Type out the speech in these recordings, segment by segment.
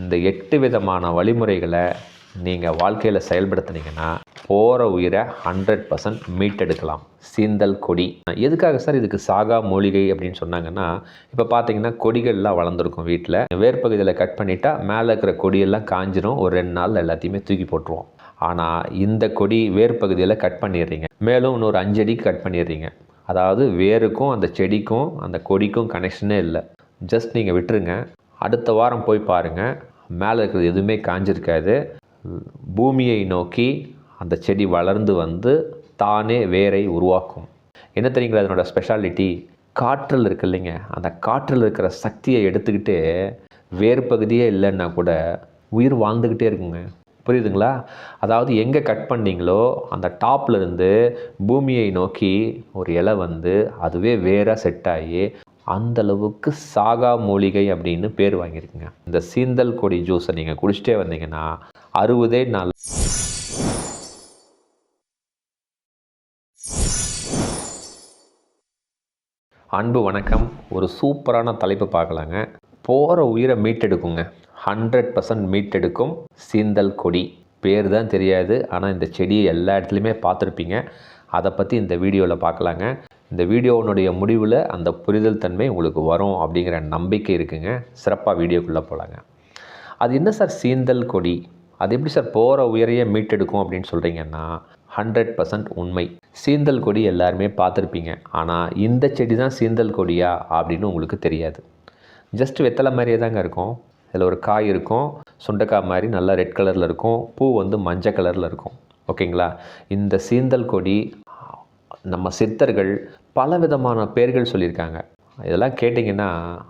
இந்த எட்டு விதமான வழிமுறைகளை நீங்கள் வாழ்க்கையில் செயல்படுத்தினீங்கன்னா போகிற உயிரை ஹண்ட்ரட் பர்சன்ட் மீட்டெடுக்கலாம். சீந்தல் கொடி. எதுக்காக சார் இதுக்கு சாகா மூலிகை அப்படின்னு சொன்னாங்கன்னா இப்போ பார்த்தீங்கன்னா கொடிகள்லாம் வளர்ந்துருக்கும் வீட்டில் வேர்ப்பகுதியில் கட் பண்ணிட்டா மேலே இருக்கிற கொடியெல்லாம் காஞ்சிரும். ஒரு ரெண்டு நாள் எல்லாத்தையுமே தூக்கி போட்டுருவோம். ஆனால் இந்த கொடி வேர்ப்பகுதியில் கட் பண்ணிடுறீங்க. மேலும் இன்னொரு அஞ்சு அடிக்கு கட் பண்ணிடுறீங்க. அதாவது வேருக்கும் அந்த செடிக்கும் அந்த கொடிக்கும் கனெக்ஷனே இல்லை. ஜஸ்ட் நீங்கள் விட்டுருங்க. அடுத்த வாரம் போய் பாருங்கள் மேலே இருக்கிறது எதுவுமே காஞ்சிருக்காது. பூமியை நோக்கி அந்த செடி வளர்ந்து வந்து தானே வேரை உருவாக்கும். என்ன தெரியுங்களா அதனோட ஸ்பெஷாலிட்டி காற்றில் இருக்கு இல்லைங்க. அந்த காற்றில் இருக்கிற சக்தியை எடுத்துக்கிட்டு வேர் பகுதியே இல்லைன்னா கூட உயிர் வாழ்ந்துக்கிட்டே இருக்குங்க. புரியுதுங்களா? அதாவது எங்கே கட் பண்ணீங்களோ அந்த டாப்லேருந்து பூமியை நோக்கி ஒரு இலை வந்து அதுவே வேராக செட் ஆகி அந்தளவுக்கு சாகா மூலிகை அப்படின்னு பேர் வாங்கியிருக்குங்க. இந்த சீந்தல் கொடி ஜூஸை நீங்கள் குடிச்சிட்டே வந்தீங்கன்னா அறுபதே நாள். அன்பு வணக்கம். ஒரு சூப்பரான தலைப்பு பார்க்கலாங்க. போகிற உயிரை மீட்டெடுக்குங்க. ஹண்ட்ரட் பர்சன்ட் மீட்டெடுக்கும் சீந்தல் கொடி. பேர் தான் தெரியாது. ஆனால் இந்த செடியை எல்லா இடத்துலையுமே பார்த்துருப்பீங்க. அதை பற்றி இந்த வீடியோவில் பார்க்கலாங்க. இந்த வீடியோனுடைய முடிவில் அந்த புரிதல் தன்மை உங்களுக்கு வரும் அப்படிங்கிற நம்பிக்கை இருக்குங்க. சிறப்பாக வீடியோக்குள்ளே போகலாங்க அது என்ன சார் சீந்தல் கொடி? அது எப்படி சார் போகிற உயரையே மீட்டெடுக்கும் அப்படின்னு சொல்கிறீங்கன்னா ஹண்ட்ரட் பர்சன்ட் உண்மை. சீந்தல் கொடி எல்லாருமே பார்த்துருப்பீங்க. ஆனால் இந்த செடி தான் சீந்தல் கொடியா அப்படின்னு உங்களுக்கு தெரியாது. ஜஸ்ட் வெத்தலை மாதிரியே தாங்க இருக்கும். இதில் ஒரு காய் இருக்கும். சுண்டைக்காய் மாதிரி நல்லா ரெட் கலரில் இருக்கும். பூ வந்து மஞ்சள் கலரில் இருக்கும். ஓகேங்களா இந்த சீந்தல் கொடி நம்ம சித்தர்கள் பல விதமான பெயர்கள் சொல்லியிருக்காங்க. இதெல்லாம் கேட்டிங்கன்னா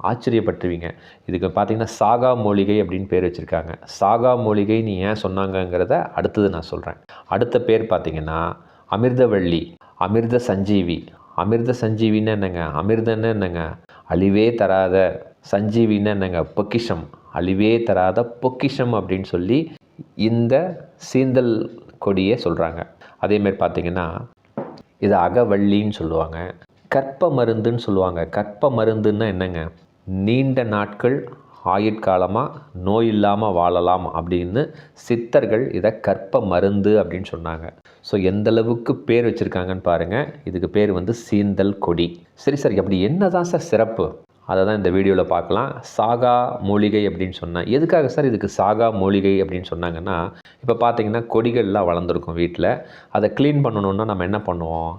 ஆச்சரியப்பட்டுருவீங்க. இதுக்கு பார்த்தீங்கன்னா சாகா மூலிகை அப்படின்னு பேர் வச்சுருக்காங்க. சாகா மூலிகை நீ ஏன் சொன்னாங்கங்கிறத அடுத்தது நான் சொல்கிறேன் அடுத்த பேர் பார்த்தீங்கன்னா அமிர்தவள்ளி அமிர்த சஞ்சீவி. அமிர்த சஞ்சீவின்னு என்னங்க? அமிர்தன்னு என்னங்க? அழிவே தராத சஞ்சீவின்னு என்னங்க? பொக்கிஷம். அழிவே தராத பொக்கிஷம் அப்படின்னு சொல்லி இந்த சீந்தல் கொடியை சொல்கிறாங்க அதேமாரி பார்த்தீங்கன்னா இது அகவள்ளின்னு சொல்லுவாங்க. கற்ப மருந்துன்னு சொல்லுவாங்க. கற்ப மருந்துன்னா என்னங்க? நீண்ட நாட்கள் ஆயுட்காலமாக நோய் இல்லாமல் வாழலாம் அப்படின்னு சித்தர்கள் இதை கற்ப மருந்து அப்படின்னு சொன்னாங்க. ஸோ எந்தளவுக்கு பேர் வச்சுருக்காங்கன்னு பாருங்கள் இதுக்கு பேர் வந்து சீந்தல் கொடி. சரி சார் அப்படி என்ன தான் சார் சிறப்பு? அதை தான் இந்த வீடியோவில் பார்க்கலாம். சாகா மூலிகை அப்படின்னு சொன்னேன் எதுக்காக சார் இதுக்கு சாகா மூலிகை அப்படின்னு சொன்னாங்கன்னா இப்போ பார்த்தீங்கன்னா கொடிகள்லாம் வளர்ந்துருக்கும் வீட்டில் அதை க்ளீன் பண்ணணுன்னா நம்ம என்ன பண்ணுவோம்?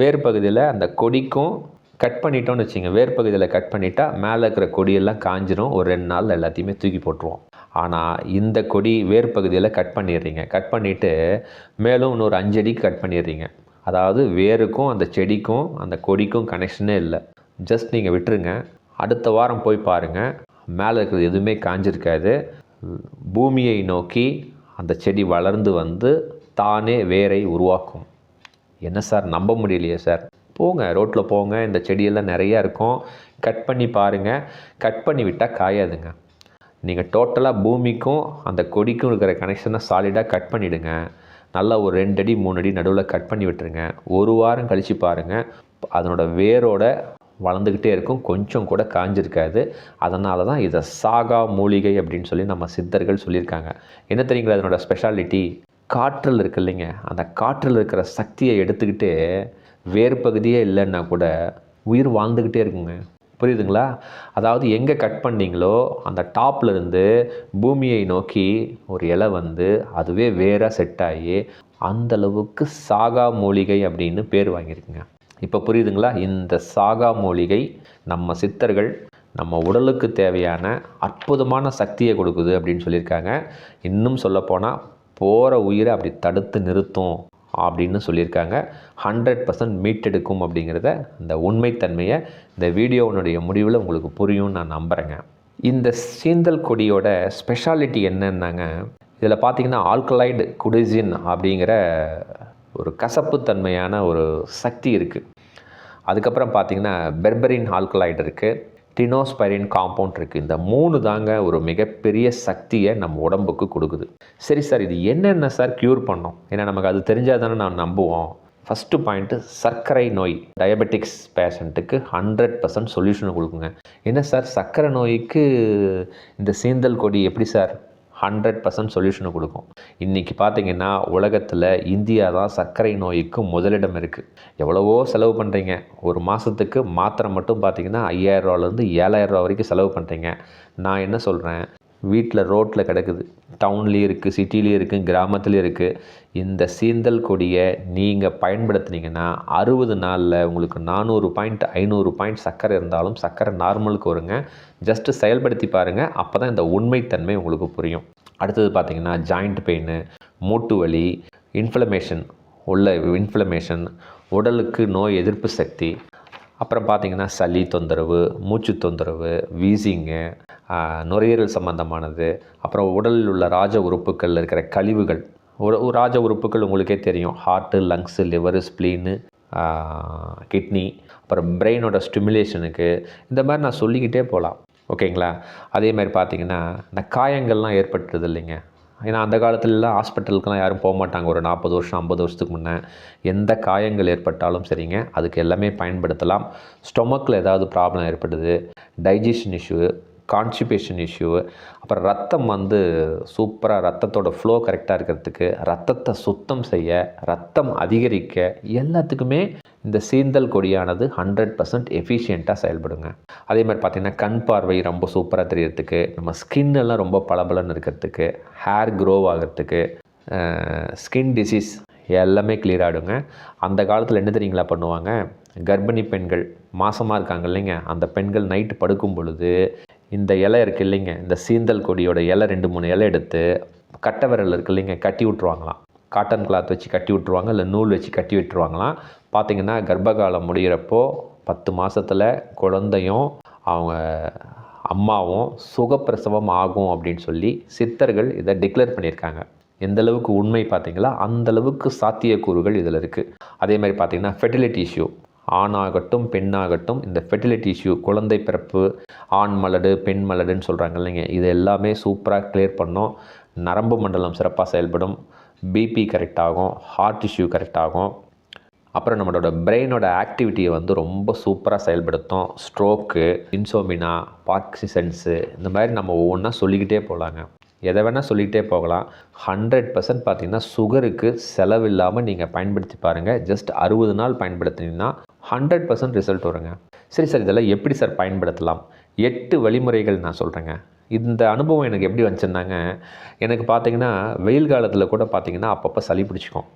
வேர் பகுதியில் அந்த கொடிக்கும் கட் பண்ணிட்டோம்னு வச்சுங்க வேர் பகுதியில் கட் பண்ணிட்டா மேலே இருக்கிற கொடியெல்லாம் காஞ்சிரும். ஒரு ரெண்டு நாள் எல்லாத்தையுமே தூக்கி போட்டுருவோம். ஆனால் இந்த கொடி வேர் பகுதியில் கட் பண்ணிடுறீங்க. கட் பண்ணிவிட்டு மேலும் இன்னொரு அஞ்சு அடிக்கு கட் பண்ணிடுறீங்க. அதாவது வேருக்கும் அந்த செடிக்கும் அந்த கொடிக்கும் கனெக்ஷனே இல்லை. ஜஸ்ட் நீங்கள் விட்டுருங்க. அடுத்த வாரம் போய் பாருங்கள் மேலே இருக்கிறது எதுவுமே காஞ்சிருக்காது. பூமியை நோக்கி அந்த செடி வளர்ந்து வந்து தானே வேரை உருவாக்கும். என்ன சார் நம்ப முடியலையே சார்? போங்க ரோட்டில் போங்க இந்த செடியெல்லாம் நிறையா இருக்கும். கட் பண்ணி பாருங்கள் கட் பண்ணி விட்டால் காயாதுங்க. நீங்கள் டோட்டலாக பூமிக்கும் அந்த கொடிக்கும் இருக்கிற கனெக்ஷனை சாலிடாக கட் பண்ணிவிடுங்க நல்லா ஒரு ரெண்டு அடி மூணு அடி நடுவில் கட் பண்ணி விட்டுருங்க. ஒரு வாரம் கழித்து பாருங்கள் அதனோட வேரோட வளர்ந்துக்கிட்டே இருக்கும் கொஞ்சம் கூட காஞ்சிருக்காது. அதனால தான் இதை சாகா மூலிகை அப்படின்னு சொல்லி நம்ம சித்தர்கள் சொல்லியிருக்காங்க. என்ன தெரியுங்களா அதனோட ஸ்பெஷாலிட்டி காற்றில் இருக்கு இல்லைங்க. அந்த காற்றில் இருக்கிற சக்தியை எடுத்துக்கிட்டு வேறு பகுதியே இல்லைன்னா கூட உயிர் வாழ்ந்துக்கிட்டே இருக்குங்க. புரியுதுங்களா? அதாவது எங்கே கட் பண்ணீங்களோ அந்த டாப்லேருந்து பூமியை நோக்கி ஒரு இலை வந்து அதுவே வேறாக செட் ஆகி அந்தளவுக்கு சாகா மூலிகை அப்படின்னு பேர் வாங்கியிருக்குங்க. இப்போ புரியுதுங்களா? இந்த சாகா மூலிகை நம்ம சித்தர்கள் நம்ம உடலுக்கு தேவையான அற்புதமான சக்தியை கொடுக்குது அப்படின்னு சொல்லியிருக்காங்க. இன்னும் சொல்லப்போனால் போகிற உயிரை அப்படி தடுத்து நிறுத்தும் அப்படின்னு சொல்லியிருக்காங்க. ஹண்ட்ரட் பர்சன்ட் மீட்டெடுக்கும் அப்படிங்கிறத இந்த உண்மைத்தன்மையை இந்த வீடியோனுடைய முடிவில் உங்களுக்கு புரியும்னு நான் நம்புகிறேங்க இந்த சீந்தல் கொடியோட ஸ்பெஷாலிட்டி என்னன்னாங்க இதில் பார்த்திங்கன்னா ஆல்கலைடு குடிசின் அப்படிங்கிற ஒரு கசப்புத்தன்மையான ஒரு சக்தி இருக்குது அதுக்கப்புறம் பார்த்தீங்கன்னா பெர்பரின் ஆல்கலைடு இருக்குது டினோஸ்பைரின் காம்பவுண்ட் இருக்குது இந்த மூணு தாங்க ஒரு மிகப்பெரிய சக்தியை நம்ம உடம்புக்கு கொடுக்குது. சரி சார் இது என்னென்ன சார் க்யூர் பண்ணோம்? ஏன்னா நமக்கு அது தெரிஞ்சால் தானே நான் நம்புவோம். ஃபஸ்ட்டு பாயிண்ட்டு சர்க்கரை நோய். டயபெட்டிக்ஸ் பேஷண்ட்டுக்கு ஹண்ட்ரட் பர்சன்ட் சொல்யூஷனை கொடுக்குங்க. என்ன சார் சர்க்கரை நோய்க்கு இந்த சீந்தல் கொடி எப்படி சார்? ஹண்ட்ரட் பர்சன்ட் சொல்யூஷனை கொடுக்கும். இன்றைக்கி பார்த்தீங்கன்னா உலகத்தில் இந்தியா தான் சர்க்கரை நோய்க்கு முதலிடம் இருக்குது எவ்வளவோ செலவு பண்ணுறீங்க ஒரு மாதத்துக்கு மாத்திரை மட்டும் பார்த்தீங்கன்னா ஐயாயிரரூவாலேருந்து ஏழாயிரரூவா வரைக்கும் செலவு பண்ணுறீங்க நான் என்ன சொல்கிறேன் வீட்டில் ரோட்டில் கிடக்குது. டவுன்லேயும் இருக்குது சிட்டிலேயும் இருக்குது கிராமத்துலேயும் இருக்குது இந்த சீந்தல் கொடியை நீங்கள் பயன்படுத்துனீங்கன்னா அறுபது நாளில் உங்களுக்கு நானூறு பாயிண்ட் ஐநூறு பாயிண்ட் சர்க்கரை இருந்தாலும் சர்க்கரை நார்மலுக்கு வருங்க. ஜஸ்ட்டு செயல்படுத்தி பாருங்கள் அப்போ தான் இந்த உண்மைத்தன்மை உங்களுக்கு புரியும். அடுத்தது பார்த்திங்கன்னா ஜாயிண்ட் பெயின் மூட்டு வலி இன்ஃப்ளமேஷன் உள்ள இன்ஃப்ளமேஷன் உடலுக்கு நோய் எதிர்ப்பு சக்தி அப்புறம் பார்த்திங்கன்னா சளி தொந்தரவு மூச்சு தொந்தரவு வீசிங்கு நுரையீரல் சம்பந்தமானது அப்புறம் உடலில் உள்ள ராஜ உறுப்புகளில் இருக்கிற கழிவுகள் ஒரு ஒரு ராஜ உறுப்புகள் உங்களுக்கே தெரியும். Heart lungs liver spleen kidney அப்புறம் பிரெயினோட ஸ்டிமுலேஷனுக்கு இந்த மாதிரி நான் சொல்லிக்கிட்டே போகலாம். ஓகேங்களா அதே மாதிரி பார்த்தீங்கன்னா இந்த காயங்கள்லாம் ஏற்பட்டுறது இல்லைங்க. ஏன்னா அந்த காலத்துலலாம் ஹாஸ்பிட்டலுக்குலாம் யாரும் போக மாட்டாங்க. ஒரு நாற்பது வருஷம் ஐம்பது வருஷத்துக்கு முன்னே எந்த காயங்கள் ஏற்பட்டாலும் சரிங்க. அதுக்கு எல்லாமே பயன்படுத்தலாம். ஸ்டொமக்கில் ஏதாவது ப்ராப்ளம் ஏற்படுது. டைஜஷன் இஷ்யூ கான்ஸ்டிபேஷன் இஷ்யூ அப்புறம் ரத்தம் வந்து சூப்பராக ரத்தத்தோட ஃப்ளோ கரெக்டாக இருக்கிறதுக்கு ரத்தத்தை சுத்தம் செய்ய ரத்தம் அதிகரிக்க எல்லாத்துக்குமே இந்த சீந்தல் கொடியானது ஹண்ட்ரட் பர்சன்ட் எஃபிஷியண்ட்டாக செயல்படுங்க. அதே மாதிரி பார்த்திங்கன்னா கண் பார்வை ரொம்ப சூப்பராக தெரியறதுக்கு நம்ம ஸ்கின் எல்லாம் ரொம்ப பளபளன்னு இருக்கிறதுக்கு ஹேர் க்ரோ ஆகிறதுக்கு ஸ்கின் டிசீஸ் எல்லாமே கிளியர் ஆகிடுங்க அந்த காலத்தில் என்ன தெரியுங்களா பண்ணுவாங்க? கர்ப்பிணி பெண்கள் மாசமாக இருக்காங்க இல்லைங்க. அந்த பெண்கள் நைட்டு படுக்கும் பொழுது இந்த இலை இருக்கு இல்லைங்க இந்த சீந்தல் கொடியோட இலை ரெண்டு மூணு இலை எடுத்து கட்டை விரல் இருக்கு இல்லைங்க கட்டி விட்ருவாங்களாம் காட்டன் கிளாத் வச்சு கட்டி விட்ருவாங்க இல்லை நூல் வச்சு கட்டி விட்டுருவாங்களாம். பார்த்திங்கன்னா கர்ப்பகாலம் முடிகிறப்போ பத்து மாதத்தில் குழந்தையும் அவங்க அம்மாவும் சுகப்பிரசவம் ஆகும் அப்படின்னு சொல்லி சித்தர்கள் இதை டிக்ளேர் பண்ணியிருக்காங்க. எந்தளவுக்கு உண்மை பார்த்தீங்களா அந்த அளவுக்கு சாத்தியக்கூறுகள் இதில் இருக்குது அதே மாதிரி பார்த்தீங்கன்னா ஃபெர்டிலிட்டி இஷ்யூ ஆணாகட்டும் பெண்ணாகட்டும் இந்த ஃபெர்டிலிட்டி இஷ்யூ குழந்தை பிறப்பு ஆண் மலடு பெண் மலடுன்னு சொல்கிறாங்க இல்லைங்க. இது எல்லாமே சூப்பராக கிளியர் பண்ணும். நரம்பு மண்டலம் சிறப்பாக செயல்படும். பிபி கரெக்ட் ஆகும். ஹார்ட் இஷ்யூ கரெக்ட் ஆகும். அப்புறம் நம்மளோட பிரெயினோட ஆக்டிவிட்டியை வந்து ரொம்ப சூப்பராக செயல்படுத்தும். ஸ்ட்ரோக்கு இன்சோமினா பார்க்சிசன்ஸு இந்த மாதிரி நம்ம ஒவ்வொன்றா சொல்லிக்கிட்டே போகலாங்க எதை வேணால் சொல்லிகிட்டே போகலாம். ஹண்ட்ரட் பர்சன்ட் பார்த்தீங்கன்னா சுகருக்கு செலவில்லாமல் நீங்கள் பயன்படுத்தி பாருங்கள் ஜஸ்ட் அறுபது நாள் பயன்படுத்தினீங்கன்னா ஹண்ட்ரட் பர்சன்ட் ரிசல்ட் வருங்க. சரி சார் இதெல்லாம் எப்படி சார் பயன்படுத்தலாம்? எட்டு வழிமுறைகள் நான் சொல்கிறேங்க இந்த அனுபவம் எனக்கு எப்படி வந்துச்சுன்னாங்க எனக்கு பார்த்தீங்கன்னா வெயில் காலத்தில் கூட பார்த்தீங்கன்னா அப்பப்போ சளி பிடிச்சிக்கும்.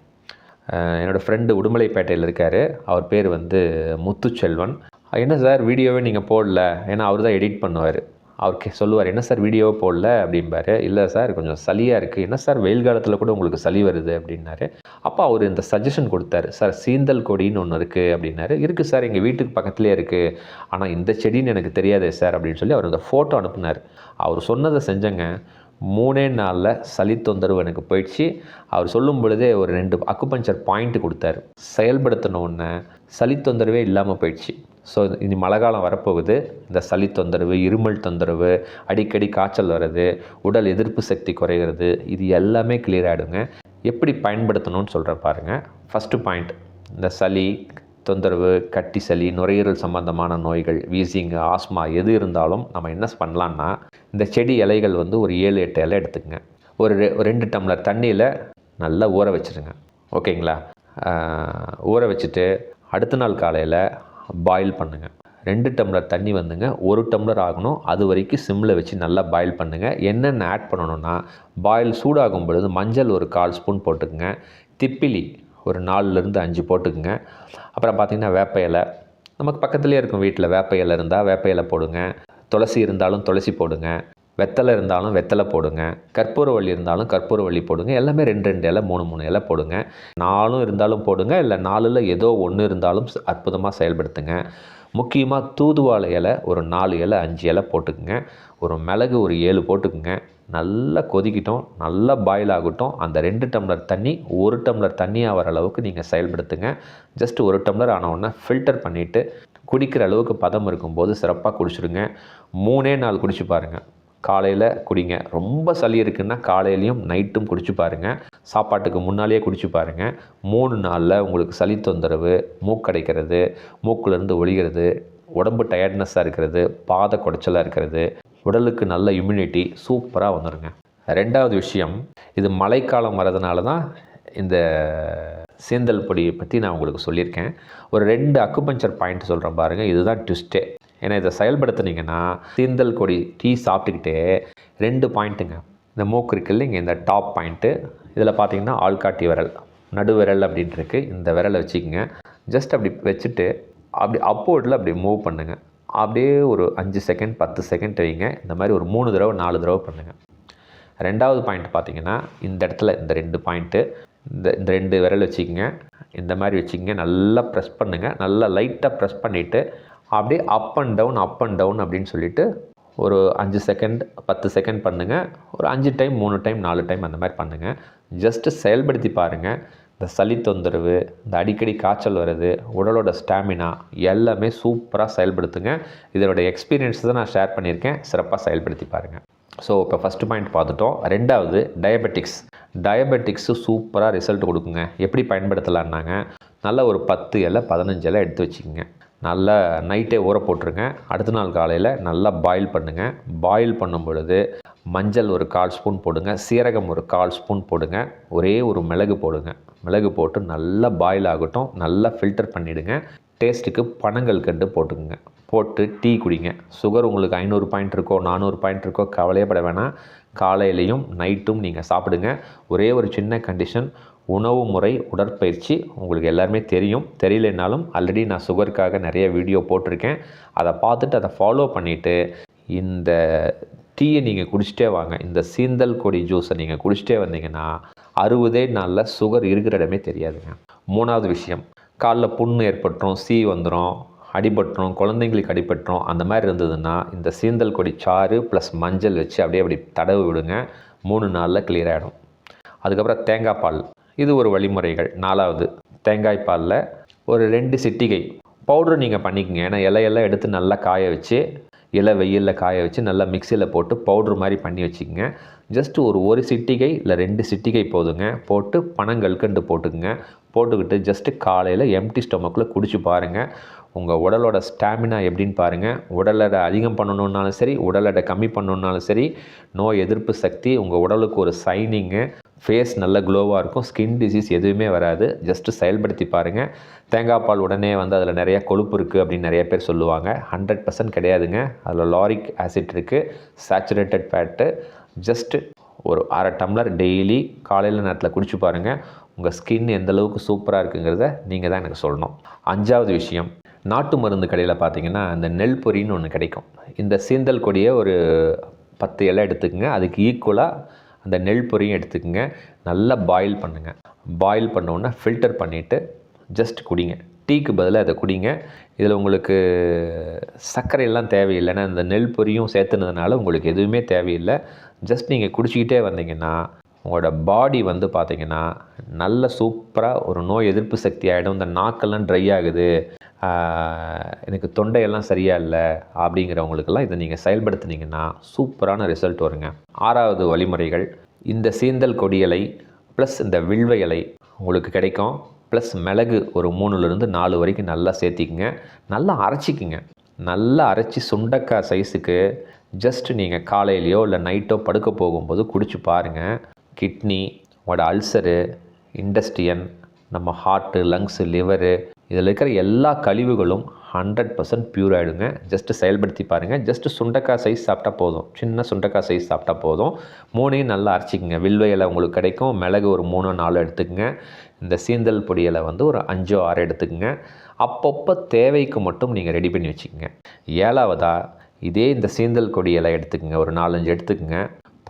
என்னோடய ஃப்ரெண்டு உடுமலைப்பேட்டையில் இருக்கார். அவர் பேர் வந்து முத்துச்செல்வன். என்ன சார் வீடியோவே நீங்கள் போடல. ஏன்னா அவர் தான் எடிட் பண்ணுவார். அவர் கே சொல்லுவார் என்ன சார் வீடியோ போடல? அப்படிம்பாரு. இல்லை சார் கொஞ்சம் சளியாக இருக்குது என்ன சார் வெயில் காலத்தில் கூட உங்களுக்கு சளி வருது? அப்படின்னாரு. அப்போ அவர் இந்த சஜஷன் கொடுத்தாரு. சார் சீந்தல் கொடின்னு ஒன்று இருக்குது அப்படின்னாரு. இருக்குது சார் எங்கள் வீட்டுக்கு பக்கத்துலேயே இருக்குது ஆனால் இந்த செடின்னு எனக்கு தெரியாதே சார். அப்படின்னு சொல்லி அவர் அந்த ஃபோட்டோ அனுப்புனார். அவர் சொன்னதை செஞ்சங்க. மூணே நாளில் சளி தொந்தரவு எனக்கு போயிடுச்சு. அவர் சொல்லும் பொழுதே ஒரு ரெண்டு அக்குபஞ்சர் பாயிண்ட் கொடுத்தாரு. செயல்படுத்தின உடனே சளி தொந்தரவே இல்லாமல் போயிடுச்சு. ஸோ இனி மழை காலம் வரப்போகுது. இந்த சளி தொந்தரவு இருமல் தொந்தரவு அடிக்கடி காய்ச்சல் வர்றது உடல் எதிர்ப்பு சக்தி குறைகிறது இது எல்லாமே கிளியர் ஆகிடுங்க எப்படி பயன்படுத்தணும்னு சொல்கிற பாருங்கள் ஃபஸ்ட்டு பாயிண்ட் இந்த சளி தொந்தரவு கட்டி சளி நுரையீரல் சம்பந்தமான நோய்கள் வீசிங் ஆஸ்மா எது இருந்தாலும் நம்ம என்ன பண்ணலான்னா இந்த செடி இலைகள் வந்து ஒரு ஏழு எட்டு இலை எடுத்துக்கங்க. ஒரு ரெ- ரெண்டு டம்ளர் தண்ணியில் நல்லா ஊற வச்சுருங்க. ஓகேங்களா? ஊற வச்சுட்டு அடுத்த நாள் காலையில் பாயில் பண்ணுங்கள் ரெண்டு டம்ளர் தண்ணி வந்துங்க. ஒரு டம்ளர் ஆகணும். அது வரைக்கும் சிம்மில் வச்சு நல்லா பாயில் பண்ணுங்கள் என்னென்ன ஆட் பண்ணணும்னா பாயில் சூடாகும் பொழுது மஞ்சள் ஒரு கால் ஸ்பூன் போட்டுக்குங்க. திப்பிலி ஒரு நாலுலேருந்து அஞ்சு போட்டுக்குங்க. அப்புறம் பார்த்திங்கன்னா வேப்ப இலை. நமக்கு பக்கத்துலேயே இருக்கும் வீட்டில் வேப்ப இலை இருந்தால் வேப்ப இலை போடுங்க. துளசி இருந்தாலும் துளசி போடுங்க. வெத்தலை இருந்தாலும் வெத்தலை போடுங்க. கற்பூரவள்ளி இருந்தாலும் கற்பூரவள்ளி போடுங்க. எல்லாமே ரெண்டு ரெண்டு இலை மூணு மூணு இலை போடுங்க. நாலும் இருந்தாலும் போடுங்க. இல்லை நாலில் ஏதோ ஒன்று இருந்தாலும் அற்புதமாக செயல்படுத்துங்க. முக்கியமாக தூதுவாழை இலை ஒரு நாலு இலை அஞ்சு இலை போட்டுக்குங்க. ஒரு மிளகு ஒரு ஏழு போட்டுக்குங்க. நல்லா கொதிக்கிட்டோம். நல்லா பாயில் ஆகட்டும். அந்த ரெண்டு டம்ளர் தண்ணி ஒரு டம்ளர் தண்ணியாக வர அளவுக்கு நீங்கள் செயல்படுத்துங்க. ஜஸ்ட் ஒரு டம்ளர் ஆனவுடனே ஃபில்டர் பண்ணிவிட்டு குடிக்கிற அளவுக்கு பதம் இருக்கும்போது சிறப்பாக குடிச்சிடுங்க. மூணே நாள் குடிச்சு பாருங்கள் காலையில் குடிங்க. ரொம்ப சளி இருக்குன்னா காலையிலையும் நைட்டும் குடிச்சு பாருங்கள் சாப்பாட்டுக்கு முன்னாலேயே குடிச்சு பாருங்கள் மூணு நாளில் உங்களுக்கு சளி தொந்தரவு மூக்கடைக்கிறது மூக்குலேருந்து ஒழிகிறது உடம்பு டயர்ட்னஸாக இருக்கிறது பாத குடைச்சலாக இருக்கிறது உடலுக்கு நல்ல இம்யூனிட்டி சூப்பராக வந்துடுங்க ரெண்டாவது விஷயம் இது மழைக்காலம் வரதுனால தான் இந்த சேந்தல் பொடியை பற்றி நான் உங்களுக்கு சொல்லியிருக்கேன். ஒரு ரெண்டு அக்குபஞ்சர் பாயிண்ட் சொல்கிறேன் பாருங்கள் இதுதான் ட்விஸ்ட்டே ஏன்னா இதை செயல்படுத்துனீங்கன்னா தீந்தல் கொடி டீ சாப்பிட்டுக்கிட்டே ரெண்டு பாயிண்ட்டுங்க. இந்த மூக்கு இருக்குது இல்லைங்க இந்த டாப் பாயிண்ட்டு. இதில் பார்த்தீங்கன்னா ஆள்காட்டி விரல் நடுவிரல் அப்படின்ட்டு இருக்கு. இந்த விரலை வச்சுக்கோங்க. ஜஸ்ட் அப்படி வச்சுட்டு அப்படி அப்போர்டில் அப்படி மூவ் பண்ணுங்கள் அப்படியே ஒரு அஞ்சு செகண்ட் பத்து செகண்ட் வைங்க. இந்த மாதிரி ஒரு மூணு தடவை நாலு தடவை பண்ணுங்கள் ரெண்டாவது பாயிண்ட் பார்த்தீங்கன்னா இந்த இடத்துல இந்த ரெண்டு பாயிண்ட்டு இந்த இந்த ரெண்டு விரல் வச்சுக்கோங்க. இந்த மாதிரி வச்சுக்கோங்க. நல்லா ப்ரெஸ் பண்ணுங்கள் நல்லா லைட்டாக ப்ரெஸ் பண்ணிவிட்டு அப்படியே up and down up and down அப்படின்னு சொல்லிட்டு ஒரு அஞ்சு செகண்ட் பத்து செகண்ட் பண்ணுங்கள் ஒரு அஞ்சு டைம் மூணு டைம் நாலு டைம் அந்த மாதிரி பண்ணுங்கள் ஜஸ்ட்டு செயல்படுத்தி பாருங்கள் இந்த சளி தொந்தரவு இந்த அடிக்கடி காய்ச்சல் வருது உடலோட ஸ்டாமினா எல்லாமே சூப்பராக செயல்படுத்துங்க. இதனோட எக்ஸ்பீரியன்ஸ் தான் நான் ஷேர் பண்ணியிருக்கேன். சிறப்பாக செயல்படுத்தி பாருங்கள் ஸோ இப்போ ஃபஸ்ட்டு பாயிண்ட் பார்த்துட்டோம். ரெண்டாவது டயபெட்டிக்ஸ் டயபெட்டிக்ஸு சூப்பராக ரிசல்ட் கொடுக்குங்க. எப்படி பயன்படுத்தலான்னாங்க நல்ல ஒரு பத்து இலை பதினஞ்சு இலை எடுத்து வச்சுக்கோங்க. நல்லா நைட்டே ஊற போட்டுருங்க. அடுத்த நாள் காலையில் நல்லா பாயில் பண்ணுங்கள் பாயில் பண்ணும் பொழுது மஞ்சள் ஒரு கால் ஸ்பூன் போடுங்க. சீரகம் ஒரு கால் ஸ்பூன் போடுங்க. ஒரே ஒரு மிளகு போடுங்க. மிளகு போட்டு நல்லா பாயில் ஆகட்டும். நல்லா ஃபில்டர் பண்ணிவிடுங்க டேஸ்ட்டுக்கு பனங்கள் கண்டு போட்டுக்குங்க. போட்டு டீ குடிங்க. சுகர் உங்களுக்கு ஐநூறு பாயிண்ட் இருக்கோ நானூறு பாயிண்ட் இருக்கோ கவலையப்பட வேணாம். காலையிலையும் நைட்டும் நீங்கள் சாப்பிடுங்க. ஒரே ஒரு சின்ன கண்டிஷன் உணவு முறை உடற்பயிற்சி உங்களுக்கு எல்லாருமே தெரியும். தெரியலனாலும் ஆல்ரெடி நான் சுகருக்காக நிறைய வீடியோ போட்டிருக்கேன். அதை பார்த்துட்டு அதை ஃபாலோ பண்ணிவிட்டு இந்த டீயை நீங்கள் குடிச்சிட்டே வாங்க. இந்த சீந்தல் கொடி ஜூஸை நீங்கள் குடிச்சிட்டே வந்தீங்கன்னா அறுபதே நாளில் சுகர் இருக்கிற இடமே தெரியாதுங்க. மூணாவது விஷயம் காலில் புண்ணு ஏற்பட்டுரும் சீ வந்துடும் அடிபட்டுரும் குழந்தைங்களுக்கு அடிபட்டுரும். அந்த மாதிரி இருந்ததுன்னா இந்த சீந்தல் கொடி சாறு ப்ளஸ் மஞ்சள் வச்சு அப்படியே அப்படி தடவு விடுங்க. மூணு நாளில் கிளியர் ஆகிடும் அதுக்கப்புறம் தேங்காய் பால். இது ஒரு வழிமுறைகள். நாலாவது தேங்காய் பாலில் ஒரு ரெண்டு சிட்டிகை. பவுடர் நீங்கள் பண்ணிக்கங்க. ஏன்னா இலையெல்லாம் எடுத்து நல்லா காய வச்சு இலை வெயிலில் காய வச்சு நல்லா மிக்சியில் போட்டு பவுட்ரு மாதிரி பண்ணி வச்சுக்கோங்க. ஜஸ்ட் ஒரு ஒரு சிட்டிகை இல்லை ரெண்டு சிட்டிகை போதுங்க. போட்டு பனங்கல்கண்டு போட்டுக்குங்க. போட்டுக்கிட்டு ஜஸ்ட்டு காலையில் எம்டி ஸ்டொமக்கில் குடிச்சு பாருங்கள் உங்கள் உடலோட ஸ்டாமினா எப்படின்னு பாருங்கள் உடல் எடை அதிகம் பண்ணணுன்னாலும் சரி உடல் எடை கம்மி பண்ணணுன்னாலும் சரி நோய் எதிர்ப்பு சக்தி உங்கள் உடலுக்கு ஒரு சைனிங்கு ஃபேஸ் நல்ல க்ளோவாக இருக்கும். ஸ்கின் டிசீஸ் எதுவுமே வராது. ஜஸ்ட்டு செயல்படுத்தி பாருங்கள் தேங்காய் பால் உடனே வந்து அதில் நிறைய கொழுப்பு இருக்குது அப்படின்னு நிறைய பேர் சொல்லுவாங்க. ஹண்ட்ரட் பர்சன்ட் கிடையாதுங்க. அதில் லாரிக் ஆசிட் இருக்குது சேச்சுரேட்டட் ஃபேட்டு ஜஸ்ட்டு ஒரு அரை டம்ளர் டெய்லி காலையில் நேரத்தில் குடிச்சு பாருங்கள் உங்கள் ஸ்கின் எந்த அளவுக்கு சூப்பராக இருக்குங்கிறத நீங்கள் தான் எனக்கு சொல்லணும். அஞ்சாவது விஷயம் நாட்டு மருந்து கடையில் பார்த்தீங்கன்னா இந்த நெல் பொரின்னு ஒன்று கிடைக்கும். இந்த சீந்தல் கொடியை ஒரு பத்து இலை எடுத்துக்கங்க. அதுக்கு ஈக்குவலாக அந்த நெல் பொரியும் எடுத்துக்கோங்க. நல்லா பாயில் பண்ணுங்கள் பாயில் பண்ணோன்னே ஃபில்டர் பண்ணிவிட்டு ஜஸ்ட் குடிங்க. டீக்கு பதிலாக அதை குடிங்க. இதில் உங்களுக்கு சர்க்கரையெல்லாம் தேவையில்லைன்னா இந்த நெல் பொரியும் சேர்த்துனதுனால உங்களுக்கு எதுவுமே தேவையில்லை. ஜஸ்ட் நீங்கள் குடிச்சிக்கிட்டே வந்தீங்கன்னா உங்களோட பாடி வந்து பார்த்திங்கன்னா நல்ல சூப்பராக ஒரு நோய் எதிர்ப்பு சக்தி ஆகிடும் இந்த நாக்கெல்லாம் ட்ரை ஆகுது. எனக்கு தொண்டையெல்லாம் சரியாக இல்லை அப்படிங்கிறவங்களுக்கெல்லாம் இதை நீங்கள் செயல்படுத்துனீங்கன்னா சூப்பரான ரிசல்ட் வருங்க. ஆறாவது வழிமுறைகள் இந்த சீந்தல் கொடியலை ப்ளஸ் இந்த வில்வ இலை உங்களுக்கு கிடைக்கும். ப்ளஸ் மிளகு ஒரு மூணுலேருந்து நாலு வரைக்கும் நல்லா சேர்த்திக்குங்க. நல்லா அரைச்சிக்குங்க. நல்லா அரைச்சி சுண்டக்காய் சைஸுக்கு ஜஸ்ட் நீங்கள் காலையிலையோ இல்லை நைட்டோ படுக்க போகும்போது குடிச்சு பாருங்கள் கிட்னி உங்களோட அல்சரு இண்டஸ்ட்ரியன் நம்ம ஹார்ட்டு லங்ஸு லிவரு இதில் இருக்கிற எல்லா கழிவுகளும் ஹண்ட்ரட் பர்சன்ட் ப்யூர் ஆகிடுங்க ஜஸ்ட்டு செயல்படுத்தி பாருங்கள் ஜஸ்ட்டு சுண்டக்காய் சைஸ் சாப்பிட்டா போதும். சின்ன சுண்டக்காய் சைஸ் சாப்பிட்டா போதும். மூணையும் நல்லா அரைச்சிக்கங்க. வில்வையில் உங்களுக்கு கிடைக்கும். மிளகு ஒரு மூணோ நாலு எடுத்துக்கங்க. இந்த சீந்தல் பொடியில் வந்து ஒரு அஞ்சோ ஆறு எடுத்துக்கங்க. அப்பப்போ தேவைக்கு மட்டும் நீங்கள் ரெடி பண்ணி வச்சுக்கோங்க. ஏழாவதாக இதே இந்த சீந்தல் கொடி இலை எடுத்துக்கங்க. ஒரு நாலஞ்சு எடுத்துக்கங்க.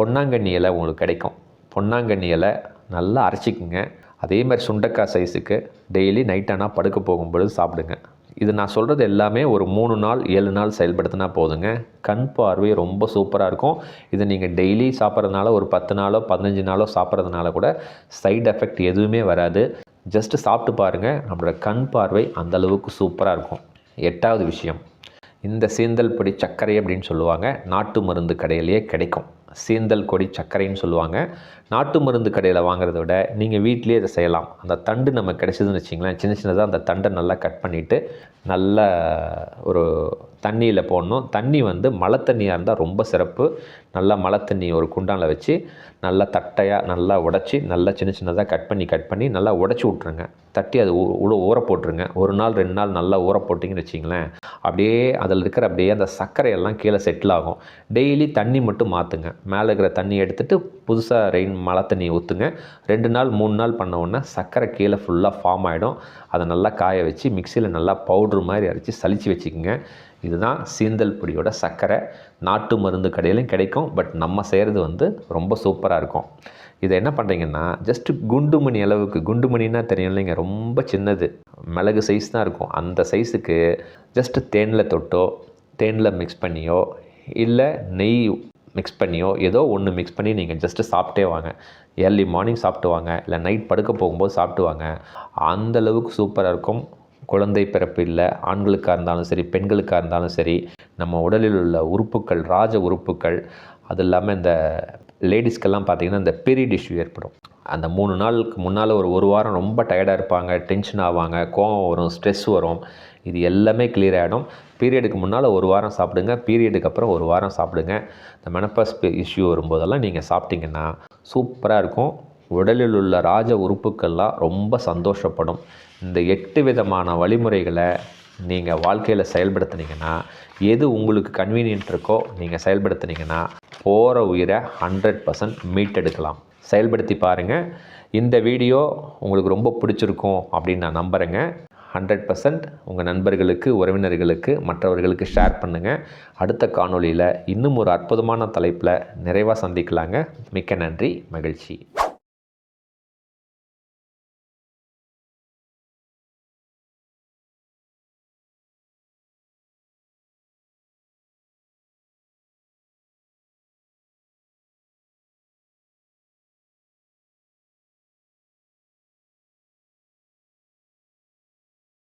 பொன்னாங்கண்ணி இலை உங்களுக்கு கிடைக்கும். பொன்னாங்கண்ணி இலை நல்லா அரைச்சிக்குங்க. அதே மாதிரி சுண்டக்காய் சைஸுக்கு டெய்லி நைட் ஆனால் படுக்க போகும்பொழுது சாப்பிடுங்க. இது நான் சொல்கிறது எல்லாமே ஒரு மூணு நாள் ஏழு நாள் செயல்படுத்தினா போதுங்க. கண் பார்வை ரொம்ப சூப்பராக இருக்கும். இதை நீங்கள் டெய்லி சாப்பிட்றதுனால ஒரு பத்து நாளோ பதினஞ்சு நாளோ சாப்பிட்றதுனால கூட சைடு எஃபெக்ட் எதுவுமே வராது. ஜஸ்ட்டு சாப்பிட்டு பாருங்கள் நம்மளோட கண் பார்வை அந்த அளவுக்கு சூப்பராக இருக்கும். எட்டாவது விஷயம். இந்த சீந்தல் பொடி சர்க்கரை அப்படின்னு சொல்லுவாங்க. நாட்டு மருந்து கடையிலேயே கிடைக்கும். சீந்தல் கொடி சர்க்கரைன்னு சொல்லுவாங்க. நாட்டு மருந்து கடையில் வாங்குறத விட நீங்கள் வீட்டிலேயே இதை செய்யலாம். அந்த தண்டு நம்ம கிடைச்சதுன்னு வச்சிங்களேன் சின்ன சின்னதாக அந்த தண்டை நல்லா கட் பண்ணிவிட்டு நல்ல ஒரு தண்ணியில் போடணும். தண்ணி வந்து மழை தண்ணியாக இருந்தால் ரொம்ப சிறப்பு. நல்லா மழை தண்ணி ஒரு குண்டானில் வச்சு நல்லா தட்டையாக நல்லா உடச்சி நல்லா சின்ன சின்னதாக கட் பண்ணி கட் பண்ணி நல்லா உடச்சி விட்ருங்க தட்டி அது உள்ள ஊற போட்டுருங்க. ஒரு நாள் ரெண்டு நாள் நல்லா ஊற போட்டிங்கன்னு வச்சிங்களேன் அப்படியே அதில் இருக்கிற அப்படியே அந்த சர்க்கரையெல்லாம் கீழே செட்டில் ஆகும். டெய்லி தண்ணி மட்டும் மாற்றுங்க மேலே இருக்கிற தண்ணி எடுத்துகிட்டு புதுசாக ரெயின் மழை தண்ணி ஊற்றுங்க ரெண்டு நாள் மூணு நாள் பண்ண உடனே சர்க்கரை கீழே ஃபுல்லாக ஃபார்ம் ஆகிடும் அதை நல்லா காய வச்சு மிக்சியில் நல்லா பவுடர் மாதிரி அரைச்சி சளிச்சு வச்சுக்கோங்க. இதுதான் சீந்தல் பொடியோட சர்க்கரை. நாட்டு மருந்து கடையிலையும் கிடைக்கும். பட் நம்ம செய்கிறது வந்து ரொம்ப சூப்பராக இருக்கும். இதை என்ன பண்ணுறீங்கன்னா ஜஸ்ட் குண்டுமணி அளவுக்கு குண்டுமணின்னா தெரியும் இல்லைங்க ரொம்ப சின்னது. மிளகு சைஸ் தான் இருக்கும். அந்த சைஸுக்கு ஜஸ்ட்டு தேனில் தொட்டோ தேனில் மிக்ஸ் பண்ணியோ இல்லை நெய் மிக்ஸ் பண்ணியோ ஏதோ ஒன்று மிக்ஸ் பண்ணி நீங்கள் ஜஸ்ட்டு சாப்பிட்டே வாங்க. ஏர்லி மார்னிங் சாப்பிட்டு வாங்க. இல்லை நைட் படுக்க போகும்போது சாப்பிட்டு வாங்க. அந்த அளவுக்கு சூப்பராக இருக்கும். குழந்தை பிறப்பு இல்லை ஆண்களுக்காக இருந்தாலும் சரி பெண்களுக்காக இருந்தாலும் சரி நம்ம உடலில் உள்ள உறுப்புகள் ராஜ உறுப்புகள் அது இல்லாமல் இந்த லேடிஸ்க்கெல்லாம் பார்த்தீங்கன்னா இந்த பீரியட் இஷ்யூ ஏற்படும். அந்த மூணு நாளுக்கு முன்னால் ஒரு ஒரு வாரம் ரொம்ப டயர்டாக இருப்பாங்க டென்ஷன் ஆவாங்க கோவம் வரும் ஸ்ட்ரெஸ் வரும். இது எல்லாமே கிளியர் ஆகிடும் பீரியடுக்கு முன்னால் ஒரு வாரம் சாப்பிடுங்க பீரியடுக்கு அப்புறம் ஒரு வாரம் சாப்பிடுங்க. இந்த மெனப்பாஸ் இஷ்யூ வரும்போதெல்லாம் நீங்கள் சாப்பிட்டீங்கன்னா சூப்பராக இருக்கும். உடலில் உள்ள ராஜ உறுப்புக்கள்லாம் ரொம்ப சந்தோஷப்படும். இந்த எட்டு விதமான வழிமுறைகளை நீங்கள் வாழ்க்கையில் செயல்படுத்துனீங்கன்னா எது உங்களுக்கு கன்வீனியன்ட் இருக்கோ நீங்கள் செயல்படுத்துனீங்கன்னா போகிற உயிரை ஹண்ட்ரட் பர்சன்ட் மீட்டெடுக்கலாம். செயல்படுத்தி பாருங்கள் இந்த வீடியோ உங்களுக்கு ரொம்ப பிடிச்சிருக்கும் அப்படின்னு நான் நம்புகிறேங்க ஹண்ட்ரட் பர்சன்ட் உங்கள் நண்பர்களுக்கு உறவினர்களுக்கு மற்றவர்களுக்கு ஷேர் பண்ணுங்கள் அடுத்த காணொளியில் இன்னும் ஒரு அற்புதமான தலைப்பில் நிறைவாக சந்திக்கலாங்க. மிக்க நன்றி மகிழ்ச்சி.